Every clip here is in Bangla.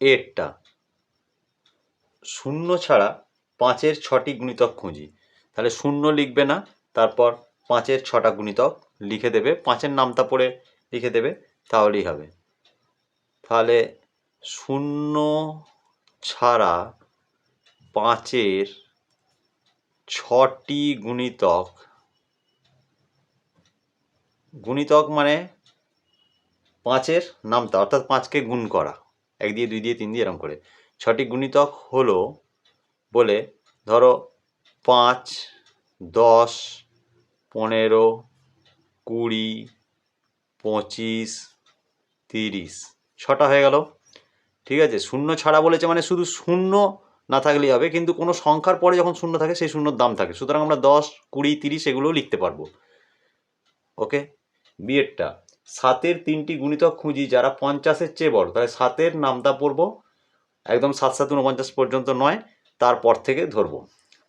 এরটা শূন্য ছাড়া পাঁচের ছটি গুণিতক খুঁজি। তাহলে শূন্য লিখবে না, তারপর পাঁচের ছটা গুণিতক লিখে দেবে। পাঁচের নামটা পড়ে লিখে দেবে, তাহলেই হবে। তাহলে শূন্য ছাড়া পাঁচের ছটি গুণিতক গুণিতক মানে পাঁচের নামতা অর্থাৎ পাঁচকে গুণ করা। এক দিয়ে, দুই দিয়ে, তিন দিয়ে এরকম করে। ছটি গুণিতক হলো বলে ধরো পাঁচ, দশ, পনেরো, কুড়ি, পঁচিশ, তিরিশ। ছটা হয়ে গেল। ঠিক আছে? শূন্য ছাড়া বলেছে মানে শুধু শূন্য না থাকলেই হবে, কিন্তু কোনো সংখ্যার পরে যখন শূন্য থাকে সেই শূন্যর দাম থাকে। সুতরাং আমরা দশ, কুড়ি, তিরিশ এগুলোও লিখতে পারব। ওকে? বিয়েরটা। সাতের তিনটি গুণিতক খুঁজি, যারা পঞ্চাশের চেয়ে বড়, তাহলে সাতের নামটা পড়ব, একদম সাত সাত উনপঞ্চাশ পর্যন্ত নয়, তারপর থেকে ধরবো,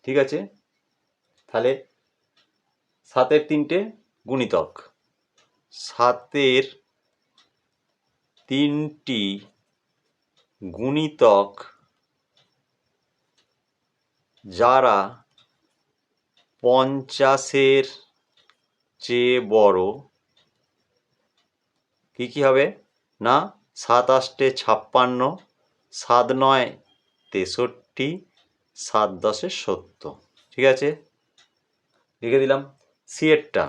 ঠিক আছে? তাহলে সাতের তিনটে গুণিতক, সাতের তিনটি গুণিতক যারা পঞ্চাশের চেয়ে বড় কী কী হবে? না সাত আষ্টে ছাপ্পান্ন সাত নয় তেষট্টি সাত দশে সত্তর ঠিক আছে? লিখে দিলাম। সিয়েরটা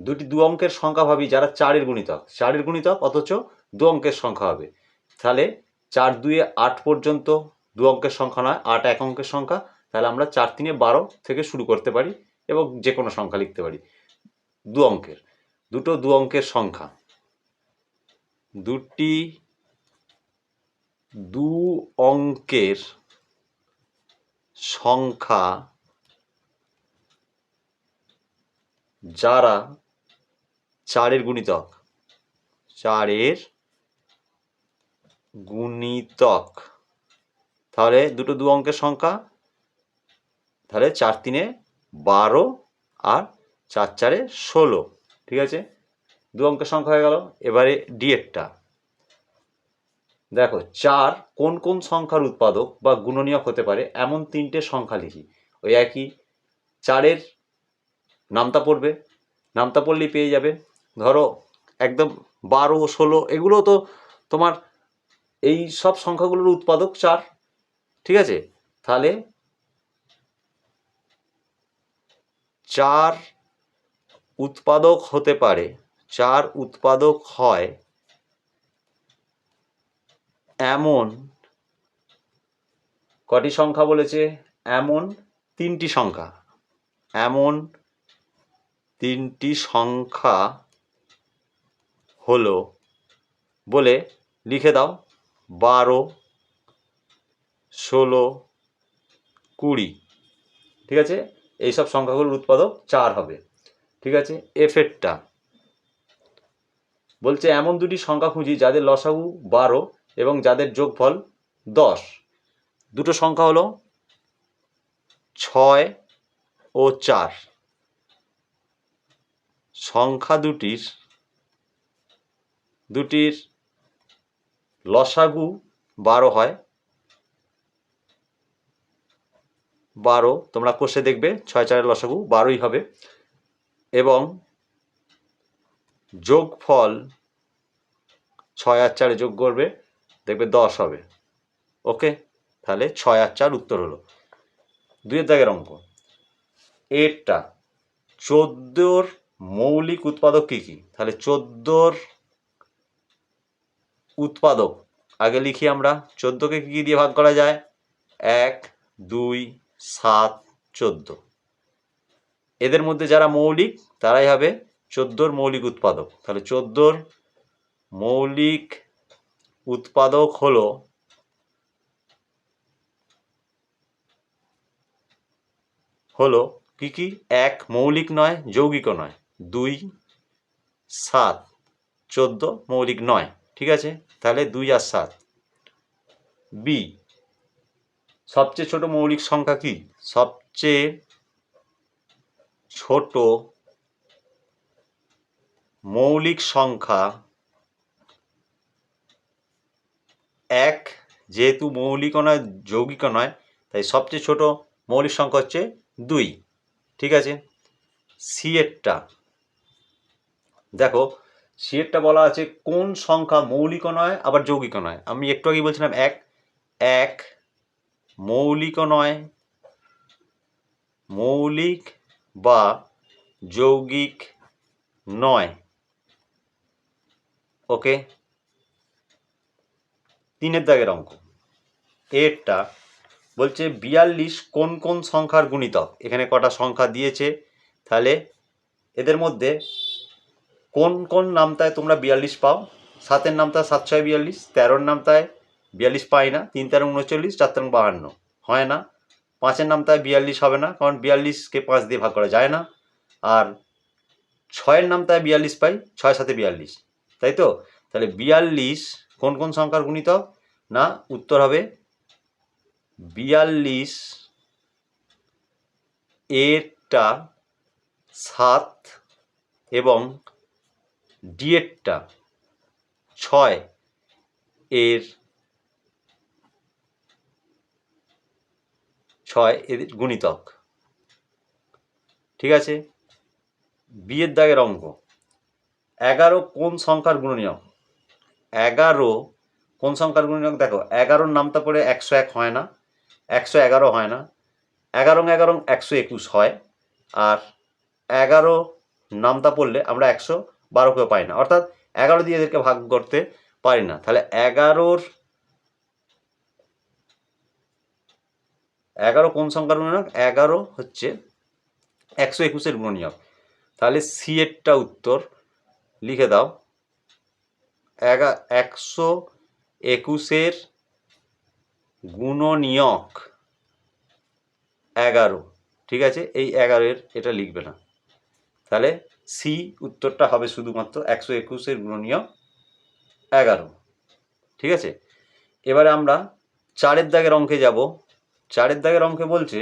দুটি দু অঙ্কের সংখ্যা ভাবি যারা চারের গুণিতক। চারের গুণিতক, অথচ দু অঙ্কের সংখ্যা হবে। তাহলে চার দুয়ে আট পর্যন্ত দু অঙ্কের সংখ্যা নয়, আট এক অঙ্কের সংখ্যা। তাহলে আমরা চার তিনে বারো থেকে শুরু করতে পারি এবং যে কোনো সংখ্যা লিখতে পারি। দু অঙ্কের। দুটো দু অঙ্কের সংখ্যা। দুটি দু অঙ্কের সংখ্যা যারা চারের গুণিতক চারের গুণিতক। তাহলে দুটো দু অঙ্কের সংখ্যা, তাহলে চার তিনে বারো আর চার চারে ষোলো। ঠিক আছে? দু অঙ্কের সংখ্যা হয়ে গেল। এবারে ডিএটটা দেখো, চার কোন কোন সংখ্যার উৎপাদক বা গুণনীয়ক হতে পারে এমন তিনটে সংখ্যা লিখি। ওই একই, চারের নামতা পড়বে, নামতা পড়লেই পেয়ে যাবে। ধরো, একদম বারো, ষোলো এগুলো তো তোমার এই সব সংখ্যাগুলোর উৎপাদক চার। ঠিক আছে? তাহলে চার উৎপাদক হতে পারে চার উৎপাদক হয় এমন কটি সংখ্যা বলেছে? এমন তিনটি সংখ্যা। এমন তিনটি সংখ্যা হলো বলে লিখে দাও, বারো, ষোলো, কুড়ি। ঠিক আছে? এইসব সংখ্যাগুলোর উৎপাদক চার হবে। ঠিক আছে? এফেরটা বলছে, এমন দুটি সংখ্যা খুঁজি যাদের লসাগু বারো এবং যাদের যোগফল দশ। দুটো সংখ্যা হলো ছয় ও চার। সংখ্যা দুটির দুটির লসাগু বারো হয়। বারো, তোমরা কোষে দেখবে, ছয় চারের লসাগু বারোই হবে। এবং যোগফল ছয় আর চারে যোগ করবে, দেখবে দশ হবে। ওকে? তাহলে ছয় আর চার উত্তর হলো। দুইয়ের দাগের অঙ্ক। এরটা চোদ্দোর মৌলিক উৎপাদক কী কী? তাহলে চোদ্দোর উৎপাদক, আগে লিখি আমরা, চোদ্দোকে কী কী দিয়ে ভাগ করা যায়? এক, দুই, সাত, চোদ্দ। এদের মধ্যে যারা মৌলিক, তারাই হবে চোদ্দোর মৌলিক উৎপাদক। তাহলে চোদ্দোর মৌলিক উৎপাদক হলো হলো কি কি? এক, মৌলিক নয়, যৌগিকও নয়। দুই, সাত, চোদ্দ, মৌলিক নয়। ঠিক আছে? তাহলে দুই আর সাত। বি, সবচেয়ে ছোট মৌলিক সংখ্যা কি? সবচেয়ে ছোট মৌলিক সংখ্যা এক, যেহেতু মৌলিক নয়, যৌগিক নয়, তাই সবচেয়ে ছোট মৌলিক সংখ্যা হচ্ছে দুই। ঠিক আছে? সি এরটা দেখো সি এরটা বলা আছে কোন সংখ্যা মৌলিক নয়, আবার যৌগিক নয়। আমি একটু আগে বলছিলাম এক এক মৌলিক নয়, মৌলিক বা যৌগিক নয়। ওকে তিনের দাগের অঙ্ক। এরটা বলছে বিয়াল্লিশ কোন কোন সংখ্যার গুণিতক? এখানে কটা সংখ্যা দিয়েছে। তাহলে এদের মধ্যে কোন কোন নামতায় তোমরা বিয়াল্লিশ পাও? সাতের নামতায় সাত ছয় বিয়াল্লিশ, তেরোর নামতায় বিয়াল্লিশ পাই না, তিন তেরো উনচল্লিশ চার তেরো বাহান্ন। হয় না? পাঁচের নামতায় বিয়াল্লিশ হবে না, কারণ বিয়াল্লিশকে পাঁচ দিয়ে ভাগ করা যায় না। আর ছয়ের নাম নামতায় বিয়াল্লিশ পাই, ছয় সাথে বিয়াল্লিশ। তাই তো? তাহলে বিয়াল্লিশ কোন কোন সংখ্যার গুণিতক না, উত্তর হবে বিয়াল্লিশ এরটা সাত এবং ডিএরটা ছয় এর ছয় এর গুণিতক। ঠিক আছে? বিয়ের দাগের অঙ্ক। এগারো কোন সংখ্যার গুণনীয়ক? এগারো কোন সংখ্যার গুণনীয়ক? দেখো, এগারোর নামটা পড়ে একশো এক হয় না, একশো এগারো হয় না, এগারো এগারো একশো একুশ হয়, আর এগারো নামটা পড়লে আমরা একশো বারোকেও পাই না। অর্থাৎ এগারো দিয়ে এদেরকে ভাগ করতে পারি না। তাহলে এগারোর এগারো কোন সংখ্যার গুণনীয়ক এগারো হচ্ছে একশো একুশের গুণনীয়ক। তাহলে সি এরটা উত্তর লিখে দাও। একশো একুশের গুণনীয়ক এগারো। ঠিক আছে? এই এগারোর এটা লিখবে না। তাহলে সি উত্তরটা হবে শুধুমাত্র একশো একুশের গুণনীয়ক এগারো। ঠিক আছে? এবারে আমরা চারের দাগের অঙ্কে যাব। চারের দাগের অঙ্কে বলছে,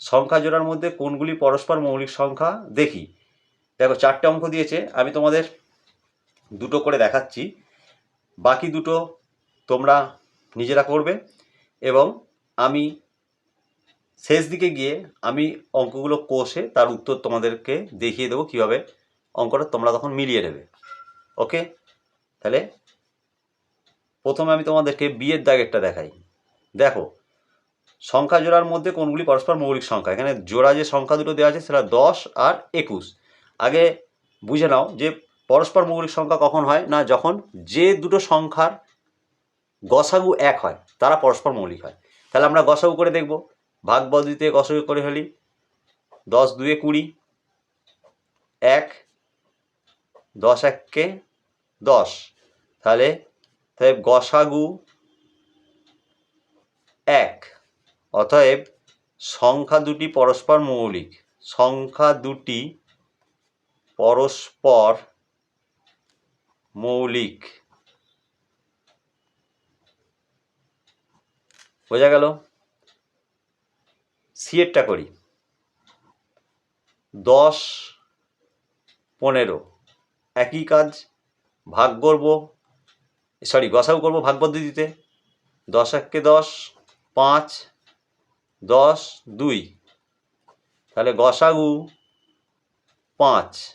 সংখ্যা জোড়ার মধ্যে কোনগুলি পরস্পর মৌলিক সংখ্যা? দেখি। দেখো, চারটে অঙ্ক দিয়েছে, আমি তোমাদের দুটো করে দেখাচ্ছি। বাকি দুটো তোমরা নিজেরা করবে এবং আমি শেষ দিকে গিয়ে আমি অঙ্কগুলো কষে তার উত্তর তোমাদেরকে দেখিয়ে দেবো কীভাবে অঙ্কটা তোমরা তখন মিলিয়ে নেবে। ওকে? তাহলে প্রথমে আমি তোমাদেরকে বিয়ের দাগেরটা দেখাই। দেখো সংখ্যা জোড়ার মধ্যে কোনগুলি পরস্পর মৌলিক সংখ্যা? এখানে জোড়া যে সংখ্যা দুটো দেওয়া আছে, সেটা দশ আর একুশ। আগে বুঝে নাও যে পরস্পর মৌলিক সংখ্যা কখন হয় না যখন যে দুটো সংখ্যার গসাগু এক হয়, তারা পরস্পর মৌলিক হয়। তাহলে আমরা গসাগু করে দেখব। ভাগ পদ্ধতিতে গসাগু করে ফেলি। দশ দুয়ে কুড়ি, এক, দশ এককে দশ। তাহলে তাহলে গসাগু এক। অতএব সংখ্যা দুটি পরস্পর মৌলিক। সংখ্যা দুটি পরস্পর মৌলিক। বোঝা গেল? সিএরটা করি। দশ, পনেরো। একই কাজ, ভাগ করব সরি গসাও করব ভাগ পদ্ধতিতে দশ এককে দশ, পাঁচ দশ, দুই। তাহলে গসাগু পাঁচ।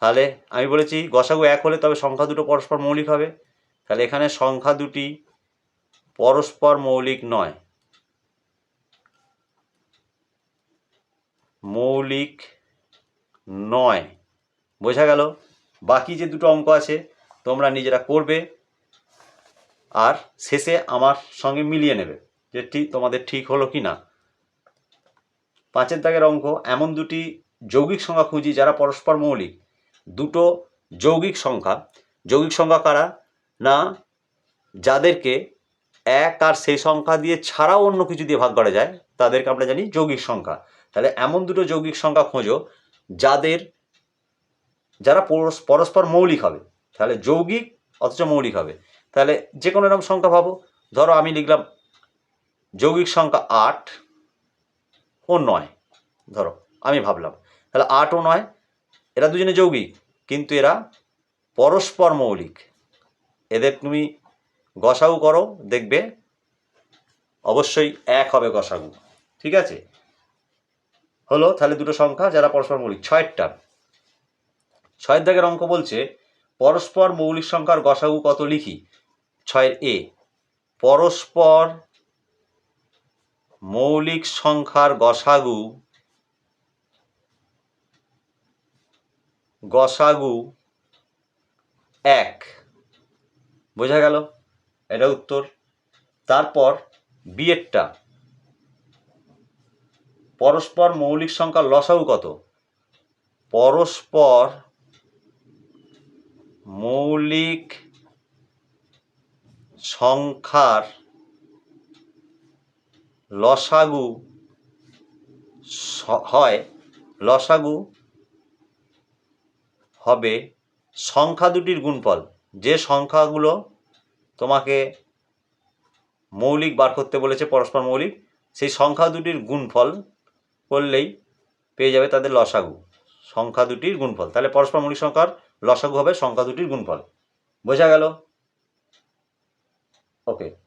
তাহলে আমি বলেছি গসাগু এক হলে তবে সংখ্যা দুটো পরস্পর মৌলিক হবে। তাহলে এখানে সংখ্যা দুটি পরস্পর মৌলিক নয়। মৌলিক নয়। বোঝা গেল? বাকি যে দুটো অঙ্ক আছে, তোমরা নিজেরা করবে আর শেষে আমার সঙ্গে মিলিয়ে নেবে। যে ঠিক তোমাদের ঠিক হলো কি না পাঁচের দাগের অঙ্ক, এমন দুটি যৌগিক সংখ্যা খুঁজি যারা পরস্পর মৌলিক। দুটো যৌগিক সংখ্যা। যৌগিক সংখ্যা কারা? না, যাদেরকে এক আর সেই সংখ্যা দিয়ে ছাড়াও অন্য কিছু দিয়ে ভাগ করা যায়, তাদেরকে আমরা জানি যৌগিক সংখ্যা। তাহলে এমন দুটো যৌগিক সংখ্যা খোঁজো যাদের, যারা পরস্পর মৌলিক হবে। তাহলে যৌগিক অথচ মৌলিক হবে। তাহলে যে কোনো এরকম সংখ্যা ভাবো। ধরো আমি লিখলাম যৌগিক সংখ্যা আট ও নয়। ধরো, আমি ভাবলাম, তাহলে আট ও নয়, এরা দুজনে যৌগিক, কিন্তু এরা পরস্পর মৌলিক। এদের তুমি গসাগু করো, দেখবে অবশ্যই এক হবে গসাগু, ঠিক আছে? হলো তাহলে দুটো সংখ্যা, যারা পরস্পর মৌলিক ছয়ের টান ছয়ের দাগের অঙ্ক বলছে, পরস্পর মৌলিক সংখ্যার গসাগু কত লিখি? ছয়ের এ, পরস্পর মৌলিক সংখ্যার গসাগু গসাগু এক। বোঝা গেল? এটা উত্তর। তারপর বিয়েরটা। পরস্পর মৌলিক সংখ্যার লসাগু কত? পরস্পর মৌলিক সংখ্যার লসাগু হয়, লসাগু হবে সংখ্যা দুটির গুণফল। যে সংখ্যাগুলো তোমাকে মৌলিক বার করতে বলেছে, পরস্পর মৌলিক, সেই সংখ্যা দুটির গুণফল করলেই পেয়ে যাবে তাদের লসাগু। সংখ্যা দুটির গুণফল। তাহলে পরস্পর মৌলিক সংখ্যার লসাগু হবে সংখ্যা দুটির গুণফল। বোঝা গেল? ওকে।